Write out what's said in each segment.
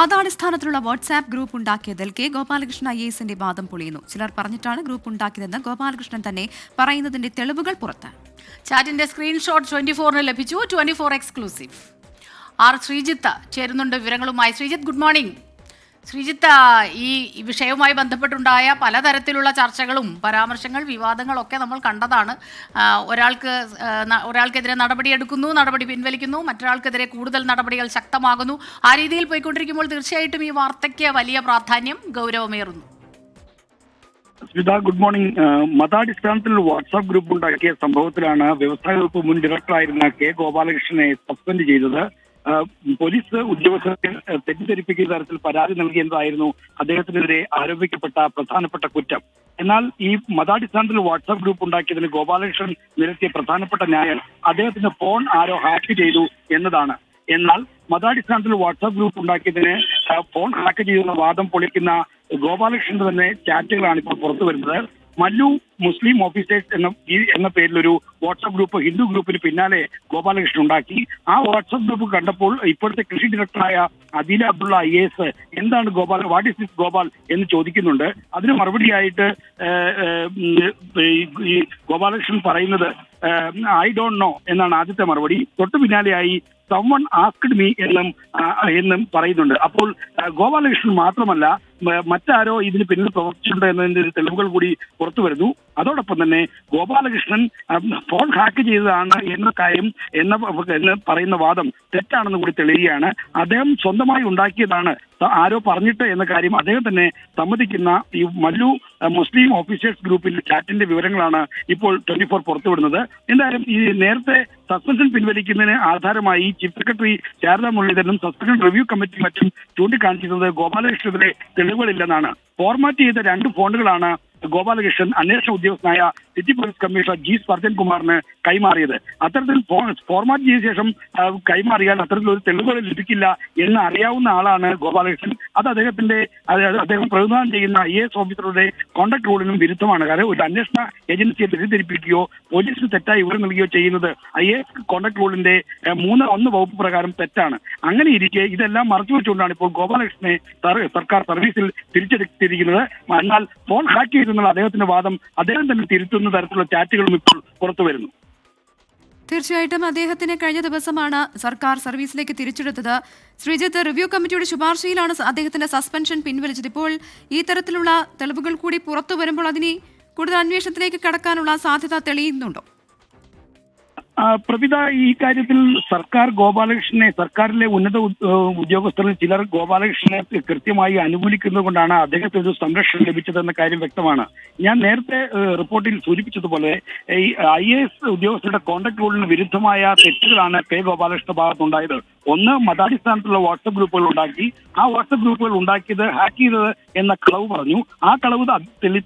മതാടിസ്ഥാനത്തിലുള്ള WhatsApp group ഉണ്ടാക്കിയതിൽ K Gopalakrishnan I എസിന്റെ വാദം പൊളിയുന്നു. ചിലർ പറഞ്ഞിട്ടാണ് ഗ്രൂപ്പ് ഉണ്ടാക്കിയതെന്ന് ഗോപാലകൃഷ്ണൻ തന്നെ പറയുന്നതിന്റെ തെളിവുകൾ പുറത്ത് ചാറ്റിന്റെ സ്ക്രീൻഷോട്ട് ട്വന്റി ഫോറിന് ലഭിച്ചു. Twenty four exclusive. R Sreejith ചേരുന്നുണ്ട് വിവരങ്ങളുമായി. Sreejith good morning. ശ്രീജിത്ത് ഈ വിഷയവുമായി ബന്ധപ്പെട്ടുണ്ടായ പലതരത്തിലുള്ള ചർച്ചകളും പരാമർശങ്ങൾ വിവാദങ്ങളൊക്കെ നമ്മൾ കണ്ടതാണ്. ഒരാൾക്ക് ഒരാൾക്കെതിരെ നടപടി എടുക്കുന്നു നടപടി പിൻവലിക്കുന്നു മറ്റൊരാൾക്കെതിരെ കൂടുതൽ നടപടികൾ ശക്തമാകുന്നു. ആ രീതിയിൽ പോയിക്കൊണ്ടിരിക്കുമ്പോൾ തീർച്ചയായിട്ടും ഈ വാർത്തയ്ക്ക് വലിയ പ്രാധാന്യം ഗൗരവമേറുന്നു. Smitha good morning. മതാടിസ്ഥാനത്തിൽ WhatsApp group ഉണ്ടാക്കിയ സംഭവത്തിലാണ് വ്യവസായ വകുപ്പ് മുൻ ഡയറക്ടറായിരുന്ന കെ ഗോപാലകൃഷ്ണനെ സസ്പെൻഡ് ചെയ്തത്. പോലീസ് ഉദ്യോഗസ്ഥരെ തെറ്റിദ്ധരിപ്പിക്കുന്ന തരത്തിൽ പരാതി നൽകിയതായിരുന്നു അദ്ദേഹത്തിനെതിരെ ആരോപിക്കപ്പെട്ട പ്രധാനപ്പെട്ട കുറ്റം. എന്നാൽ ഈ മതാടിസ്ഥാനത്തിൽ വാട്സാപ്പ് ഗ്രൂപ്പ് ഉണ്ടാക്കിയതിന് ഗോപാലകൃഷ്ണൻ നിരത്തിയ പ്രധാനപ്പെട്ട ന്യായം അദ്ദേഹത്തിന്റെ ഫോൺ ആരോ ഹാക്ക് ചെയ്തു എന്നതാണ്. എന്നാൽ മതാടിസ്ഥാനത്തിൽ വാട്സാപ്പ് ഗ്രൂപ്പ് ഉണ്ടാക്കിയതിന് ഫോൺ ഹാക്ക് ചെയ്യുന്ന വാദം പൊളിക്കുന്ന ഗോപാലകൃഷ്ണന്റെ തന്നെ ചാറ്റുകളാണ് ഇപ്പോൾ പുറത്തു വരുന്നത് മല്ലു മുസ്ലിം ഓഫീസേഴ്സ് എന്ന എന്ന പേരിലൊരു വാട്സപ്പ് ഗ്രൂപ്പ് ഹിന്ദു ഗ്രൂപ്പിന് പിന്നാലെ ഗോപാലകൃഷ്ണൻ ഉണ്ടാക്കി. ആ വാട്സപ്പ് ഗ്രൂപ്പ് കണ്ടപ്പോൾ ഇപ്പോഴത്തെ കൃഷി ഡയറക്ടറായ അദീല അബ്ദുള്ള ഐ എസ് എന്താണ് Gopal what is this Gopal എന്ന് ചോദിക്കുന്നുണ്ട്. അതിന് മറുപടിയായിട്ട് ഈ- ഗോപാലകൃഷ്ണൻ പറയുന്നത് ഐ ഡോണ്ട് നോ എന്നാണ് ആദ്യത്തെ മറുപടി. തൊട്ടു പിന്നാലെയായി സമ്മൺ ആസ്ക്ഡ് മീ എന്നും എന്നും പറയുന്നുണ്ട്. അപ്പോൾ ഗോപാലകൃഷ്ണൻ മാത്രമല്ല മറ്റാരോ ഇതിന് പിന്നിൽ പ്രവർത്തിച്ചിട്ടുണ്ട് എന്നതിന്റെ ഒരു തെളിവുകൾ കൂടി പുറത്തു വരുന്നു. അതോടൊപ്പം തന്നെ ഗോപാലകൃഷ്ണൻ ഫോൺ ഹാക്ക് ചെയ്തതാണ് എന്ന കാര്യം എന്ന പറയുന്ന വാദം തെറ്റാണെന്ന് കൂടി തെളിയുകയാണ്. അദ്ദേഹം സ്വന്തമായി ഉണ്ടാക്കിയതാണ്. ആരോ പറഞ്ഞിട്ട് എന്ന കാര്യം അദ്ദേഹം തന്നെ സമ്മതിക്കുന്ന ഈ മല്ലു മുസ്ലിം ഓഫീസേഴ്സ് ഗ്രൂപ്പിന്റെ ചാറ്റിന്റെ വിവരങ്ങളാണ് ഇപ്പോൾ ട്വന്റി ഫോർ പുറത്തുവിടുന്നത്. എന്തായാലും ഈ നേരത്തെ സസ്പെൻഷൻ പിൻവലിക്കുന്നതിന് ആധാരമായി ചീഫ് സെക്രട്ടറി ശാരദാ മുരളീധരനും സസ്പെൻഷൻ റിവ്യൂ കമ്മിറ്റി മറ്റും ചൂണ്ടിക്കാണിച്ചിരുന്നത് ഗോപാലകൃഷ്ണനെതിരെ തെളിവുകളില്ലെന്നാണ് ഫോർമാറ്റ് ചെയ്ത രണ്ട് ഫോണുകളാണ് ഗോപാലകൃഷ്ണൻ അന്വേഷണ ഉദ്യോഗസ്ഥനായ city police commissioner G Sparjan കുമാറിന് കൈമാറിയത്. അത്തരത്തിൽ ഫോർമാറ്റ് ചെയ്ത ശേഷം കൈമാറിയാൽ കൈമാറിയാൽ അത്തരത്തിലൊരു തെളിവുകൾ ലഭിക്കില്ല എന്ന് അറിയാവുന്ന ആളാണ് ഗോപാലകൃഷ്ണൻ. അത് അദ്ദേഹത്തിന്റെ അദ്ദേഹം പ്രതിനിധാനം ചെയ്യുന്ന ഐ എസ് ഓഫീസറുടെ കോണ്ടക്ട് റൂളിനും വിരുദ്ധമാണ്. കാരണം ഒരു അന്വേഷണ ഏജൻസിയെ തെറ്റിദ്ധരിപ്പിക്കുകയോ പോലീസിന് തെറ്റായി വിവരം നൽകുകയോ ചെയ്യുന്നത് ഐ എസ് കോണ്ടക്ട് റൂളിന്റെ മൂന്ന് ഒന്ന് വകുപ്പ് പ്രകാരം തെറ്റാണ്. അങ്ങനെ ഇരിക്കെ ഇതെല്ലാം മറച്ചു വെച്ചുകൊണ്ടാണ് ഇപ്പോൾ ഗോപാലകൃഷ്ണനെ സർ- സർക്കാർ സർവീസിൽ തിരിച്ചെടുത്തിരിക്കുന്നത്. എന്നാൽ ഫോൺ ഹാക്ക് ചെയ്തെന്നുള്ള അദ്ദേഹത്തിന്റെ വാദം അദ്ദേഹം തന്നെ തിരുത്തുന്ന തരത്തിലുള്ള ചാറ്റുകളും ഇപ്പോൾ പുറത്തു വരുന്നു. തീർച്ചയായിട്ടും അദ്ദേഹത്തിന് കഴിഞ്ഞ ദിവസമാണ് സർക്കാർ സർവീസിലേക്ക് തിരിച്ചെടുത്തത്. ശ്രീജിത്ത് റിവ്യൂ കമ്മിറ്റിയുടെ ശുപാർശയിലാണ് അദ്ദേഹത്തിന്റെ സസ്പെൻഷൻ പിൻവലിച്ചത്. ഇപ്പോൾ ഈ തരത്തിലുള്ള തെളിവുകൾ കൂടി പുറത്തു വരുമ്പോൾ അതിനെ കൂടുതൽ അന്വേഷണത്തിലേക്ക് കടക്കാനുള്ള സാധ്യത തെളിയുന്നുണ്ടോ? പ്രവിത ഈ കാര്യത്തിൽ സർക്കാർ ഗോപാലകൃഷ്ണനെ സർക്കാരിലെ ഉന്നത ഉദ്യോഗസ്ഥരിൽ ചിലർ ഗോപാലകൃഷ്ണനെ കൃത്യമായി അനുകൂലിക്കുന്നത് കൊണ്ടാണ് അദ്ദേഹത്തിന് ഒരു സംരക്ഷണം ലഭിച്ചതെന്ന കാര്യം വ്യക്തമാണ്. ഞാൻ നേരത്തെ റിപ്പോർട്ടിൽ സൂചിപ്പിച്ചതുപോലെ ഈ ഐ എ എസ് ഉദ്യോഗസ്ഥരുടെ കോൺടാക്ട് റൂളിന് വിരുദ്ധമായ തെറ്റുകളാണ് കെ ഗോപാലകൃഷ്ണ ഭാഗത്തുണ്ടായത്. ഒന്ന് മതാടിസ്ഥാനത്തിലുള്ള വാട്സപ്പ് ഗ്രൂപ്പുകൾ ഉണ്ടാക്കി. ആ വാട്സപ്പ് ഗ്രൂപ്പുകൾ ഉണ്ടാക്കിയത് ഹാക്ക് ചെയ്തത് എന്ന കളവ് പറഞ്ഞു. ആ കളവ്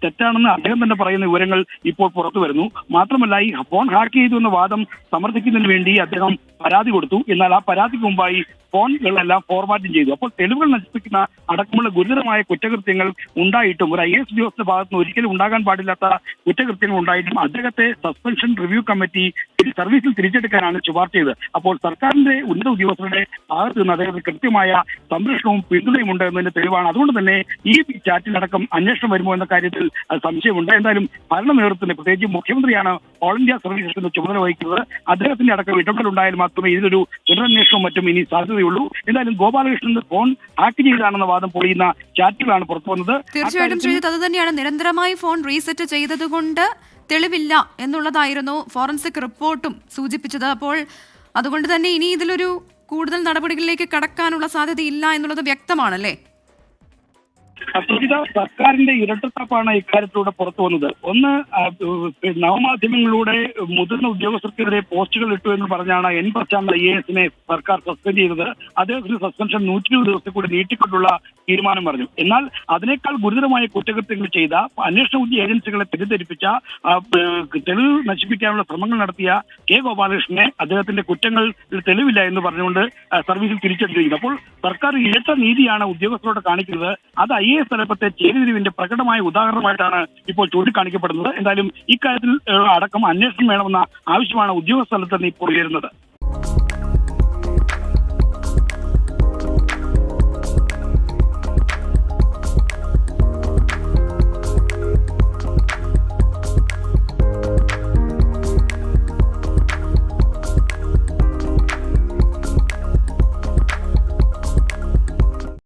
തെറ്റാണെന്ന് അദ്ദേഹം തന്നെ പറയുന്ന വിവരങ്ങൾ ഇപ്പോൾ പുറത്തു വരുന്നു. മാത്രമല്ല ഈ ഫോൺ ഹാക്ക് ചെയ്തു എന്ന വാദം സമർത്ഥിക്കുന്നതിന് വേണ്ടി അദ്ദേഹം പരാതി കൊടുത്തു. എന്നാൽ ആ പരാതിക്ക് മുമ്പായി ഫോണുകളെല്ലാം ഫോർമാറ്റും ചെയ്തു. അപ്പോൾ തെളിവുകൾ നശിപ്പിക്കുന്ന അടക്കമുള്ള ഗുരുതരമായ കുറ്റകൃത്യങ്ങൾ ഉണ്ടായിട്ടും ഒരു ഐ എസ് ഉദ്യോഗസ്ഥ ഭാഗത്ത് നിന്ന് ഒരിക്കലും ഉണ്ടാകാൻ പാടില്ലാത്ത കുറ്റകൃത്യങ്ങൾ ഉണ്ടായിട്ടും അദ്ദേഹത്തെ സസ്പെൻഷൻ റിവ്യൂ കമ്മിറ്റി സർവീസിൽ തിരിച്ചെടുക്കാനാണ് ശുപാർശ ചെയ്തത്. അപ്പോൾ സർക്കാരിന്റെ ഉന്നത ഉദ്യോഗസ്ഥരുടെ ഭാഗത്ത് നിന്ന് അദ്ദേഹത്തിന് കൃത്യമായ സംരക്ഷണവും പിന്തുണയും ഉണ്ട് എന്നതിന്റെ തെളിവാണ്. അതുകൊണ്ട് തന്നെ ഈ ചാറ്റിലടക്കം അന്വേഷണം വരുമോ എന്ന കാര്യത്തിൽ സംശയമുണ്ട്. എന്തായാലും ഭരണ നേതൃത്വത്തിന് പ്രത്യേകിച്ച് മുഖ്യമന്ത്രിയാണ് ഓൾ ഇന്ത്യ സർവീസിന്റെ ചുമതല വഹിക്കുന്നത്. അദ്ദേഹത്തിന്റെ അടക്കം ഇടപെടൽ ഉണ്ടായാൽ മാത്രമേ ഇതിലൊരു തുടരന്വേഷണവും മറ്റും ഇനി സാധ്യതയുള്ളൂ. എന്തായാലും ഗോപാലകൃഷ്ണന്റെ ഫോൺ ഹാക്ക് ചെയ്താണെന്ന വാദം പൊളിയുന്ന ചാറ്റുകളാണ് പുറത്തു വന്നത്. തീർച്ചയായിട്ടും അത് തന്നെയാണ്. നിരന്തരമായി ഫോൺ റീസെറ്റ് ചെയ്തതുകൊണ്ട് തെളിവില്ല എന്നുള്ളതായിരുന്നു ഫോറൻസിക് റിപ്പോർട്ടും സൂചിപ്പിച്ചത്. അപ്പോൾ അതുകൊണ്ട് തന്നെ ഇനി ഇതിലൊരു കൂടുതൽ നടപടികളിലേക്ക് കടക്കാനുള്ള സാധ്യതയില്ല എന്നുള്ളത് വ്യക്തമാണല്ലേ? പ്രതിത സർക്കാരിന്റെ ഇരട്ടത്താപ്പാണ് ഇക്കാര്യത്തിലൂടെ പുറത്തു വന്നത്. ഒന്ന് നവമാധ്യമങ്ങളിലൂടെ മുതിർന്ന ഉദ്യോഗസ്ഥർക്കെതിരെ പോസ്റ്റുകൾ ഇട്ടു എന്ന് പറഞ്ഞാണ് എൻ പ്രശാന്ത് ഐ എസിനെ സർക്കാർ സസ്പെൻഡ് ചെയ്തത്. അദ്ദേഹത്തിന് സസ്പെൻഷൻ നൂറ്റി ഇരുപത് ദിവസത്തെ കൂടി നീട്ടിക്കൊണ്ടുള്ള തീരുമാനം പറഞ്ഞു. എന്നാൽ അതിനേക്കാൾ ഗുരുതരമായ കുറ്റകൃത്യങ്ങൾ ചെയ്ത അന്വേഷണ ഉദ്യ ഏജൻസികളെ തെറ്റിദ്ധരിപ്പിച്ച തെളിവ് നശിപ്പിക്കാനുള്ള ശ്രമങ്ങൾ നടത്തിയ കെ ഗോപാലകൃഷ്ണനെ അദ്ദേഹത്തിന്റെ കുറ്റങ്ങൾ തെളിവില്ല എന്ന് പറഞ്ഞുകൊണ്ട് സർവീസിൽ തിരിച്ചെടുത്തിരിക്കുന്നു അപ്പോൾ സർക്കാർ ഇരട്ട നീതിയാണ് ഉദ്യോഗസ്ഥരോട് കാണിക്കുന്നത്. അത് ഐ എ എസ് തലപ്പത്തെ ചേരിതിരിവിന്റെ പ്രകടമായ ഉദാഹരണമായിട്ടാണ് ഇപ്പോൾ ചൂണ്ടിക്കാണിക്കപ്പെടുന്നത്. എന്തായാലും ഇക്കാര്യത്തിൽ അടക്കം അന്വേഷണം വേണമെന്ന ആവശ്യമാണ് ഉദ്യോഗസ്ഥ തലത്തിൽ നിന്ന് ഇപ്പോൾ ഉയരുന്നത്.